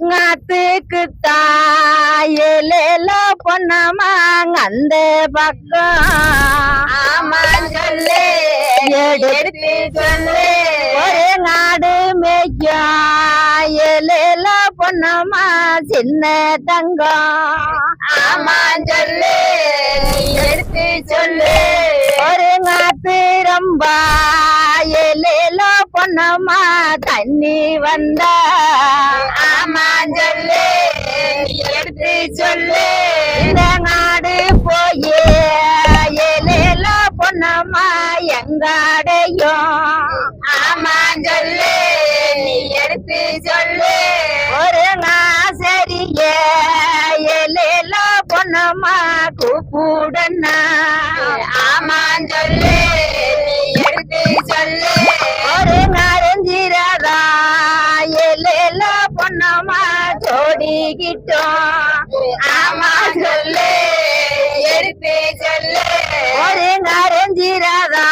நாத்துக்கு தாயில பொன்னம்மா அந்த பக்கம். சொல்லு எடுத்து சொல்லு ஒரு நாடு மேய்க்கும் ஏலேல பொன்னம்மா சின்ன தங்கம். ஆமா சொல்லு எடுத்து சொல்லு ஒரு நாத்து ரொம்ப ஏலேல பொன்னம்மா தண்ணி வந்தா ஆமா சொல்லு எடுத்து சொல்லு. இந்த நாடு போயே ஏலேல பொன்னம்மா எங்காடையும். ஆமா சொல்லு நீ எடுத்து சொல்லு. ஒரு நாசரியே ஏலேல பொன்னம்மா கூப்பிடனா ஜோடிக்கிட்டோம் ஆமா சொல்லு எடுத்து சொல்லு. ஒரு நரஞ்சிரதா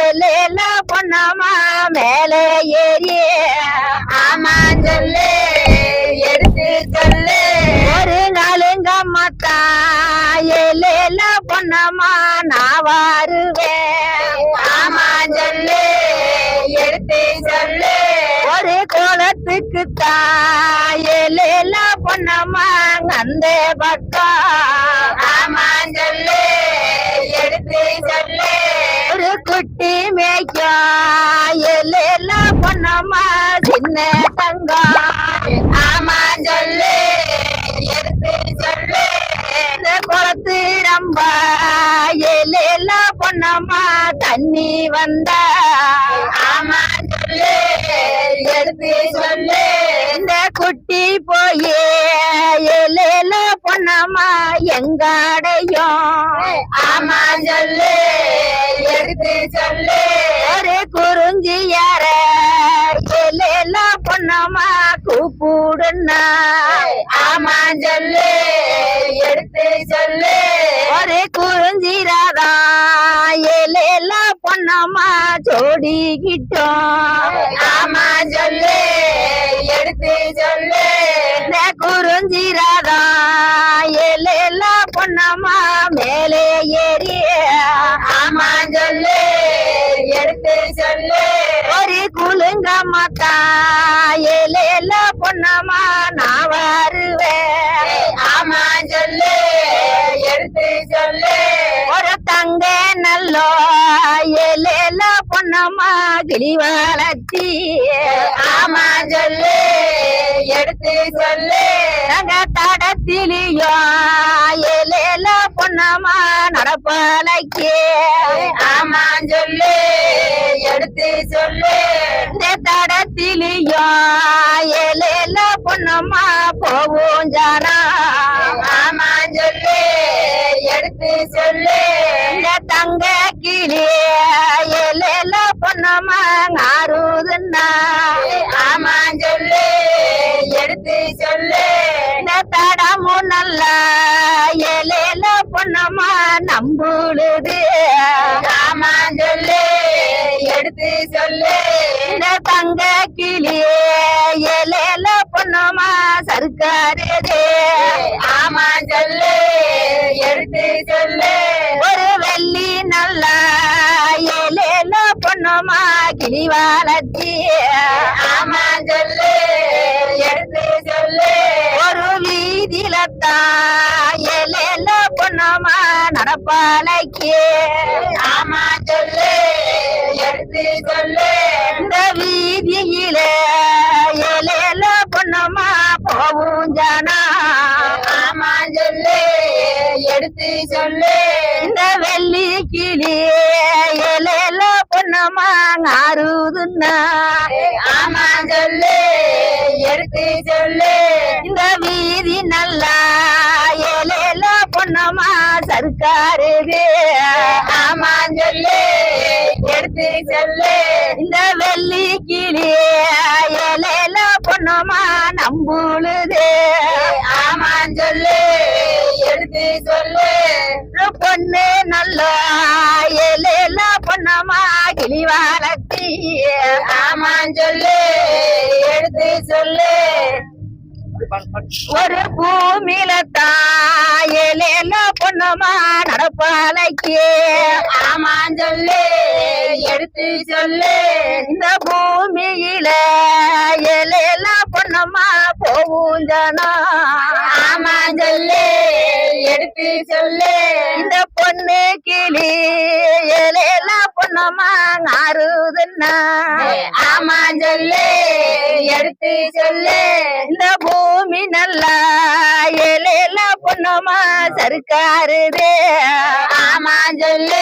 ஏலேல பொன்னம்மா மேலே ஏறிய. ஆமா சொல்லு எடுத்து சொல்லு. ஒரு நாளுங்க மத்தா ஏலேல பொன்னம்மா நான் வருவேன் ஆமா சொல்லு எடுத்து சொல்லு ஒரு கோலத்துக்கு தாயில பொன்னம்மா அந்த பக்கம் ஆமா சொல்லு எடுத்து சொல்லு. ஒரு குட்டி மேய்க்கும் ஏலேல பொன்னம்மா சின்ன தங்கம் ஆமா சொல்லு எடுத்து சொல்லு. குளத்து ஏலேல பொன்னம்மா தண்ணி வந்தா. ஆமா சொல்லு எடுத்து சொல்லு. இந்த குட்டி போயே ஏலேல பொன்னம்மா எங்காடையும்? ஆமா சொல்லு. எடுத்து சொல்லு. ஒரு குறிஞ்சியார ஏலேல பொன்னம்மா கூப்பிடுனா ஆமா சொல்லு. எடுத்து சொல்லு. ஒரு குறிஞ்சிராதா பொன்னம்மா ஜோடிக்கிட்டோம் ஆமா சொல்லு எடுத்து சொல்லு. குறிஞ்சிராதா ஏலேல பொன்னம்மா மேலே ஏறிய ஆமா சொல்லு எடுத்து சொல்லு. ஒரு குலுங்க மாத்தா ஏலேல பொன்னம்மா நான் வருவேன். ஆமா சொல்லு பொன்னம்மா கிளி வளர்த்தி. ஆமா சொல்லு எடுத்து சொல்லு. நாங்க தடத்திலியோ ஏலேல பொன்னம்மா நடப்பலைக்கு. ஆமா சொல்லு எடுத்து சொல்லு. இந்த தடத்திலியோ ஏலேல பொன்னம்மா போவோம் ஜான ஆறுதுன்னா. ஆமா சொல்லு எடுத்து சொல்லு. தடமும் நல்ல ஏலேல பொன்னம்மா நம்புழுது. ஆமா சொல்லு எடுத்து சொல்லு. தங்க கிளி ஏலேல பொன்னம்மா சர்க்காரது ஆமா சொல்லு எடுத்து சொல்லு. வளர்த்தி ஆமா சொல்லு எடுத்து சொல்லு. ஒரு வீதியில ஏலேல பொன்னம்மா நடப்பாலைக்கு. ஆமா சொல்லு எடுத்து சொல்லு. இந்த வீதியில ஏலேல பொன்னம்மா போவும் ஜானா. பொன்னம்மா ஆறுதுன்னா. ஆமா சொல்லு எடுத்து சொல்லு. இந்த வீதி நல்லா ஏலேல பொன்னம்மா சர்க்காருக்கு ஆமா சொல்லு எடுத்து சொல்லு. இந்த வெள்ளி கிளி ஏலேல பொன்னம்மா நம்புழுது. ஆமா சொல்லு எடுத்து சொல்லு. பொண்ணு நல்ல ஏலேல பொன்னம்மா கிளி வளர்த்தி சொல்லு எடுத்து சொல்லு. ஒரு பூமியில தாயலேல பொண்ணுமா நடப்பாலைக்கு. ஆமா சொல்லு எடுத்து சொல்லு. இந்த பூமியில ஏலேல பொண்ணுமா போவும் ஜனம் ஆமா சொல்லு எடுத்து சொல்லு. இந்த பொண்ணு கிளி ஏலேல பொண்ணுமா நாறுதுன்னா ஆமா சொல்லு எடுத்து சொல்லு. இந்த பூமி நல்லா பொண்ணுமா சருக்காருதே ஆமா சொல்லு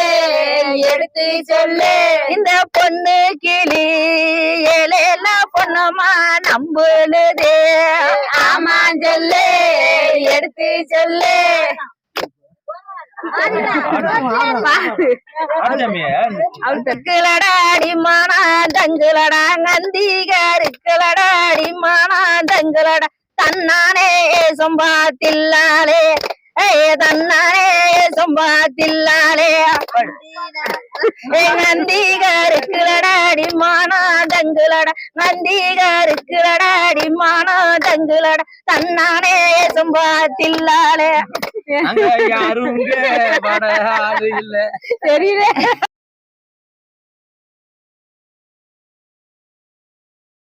எடுத்து சொல்லு. இந்த பொண்ணு கிளி ஏலேல பொண்ணுமா நம்புலுதே ஆமா சொல்லு எடுத்து சொல்லு. தங்குலடா நந்திகாருக்குலடாடி மானா தங்குலடா. தன்னானே சொம்பாத்தில்லாலே. ஏ தன்னானே சொம்பாத்தில்லாலே. ஏ நந்திகாருக்குலடாடி மானா தங்குலடா. நந்திகாருக்குலடாடி மானா தங்குலடா. தன்னானே சொம்பாத்தில்லாலே. யாரும் தெரியல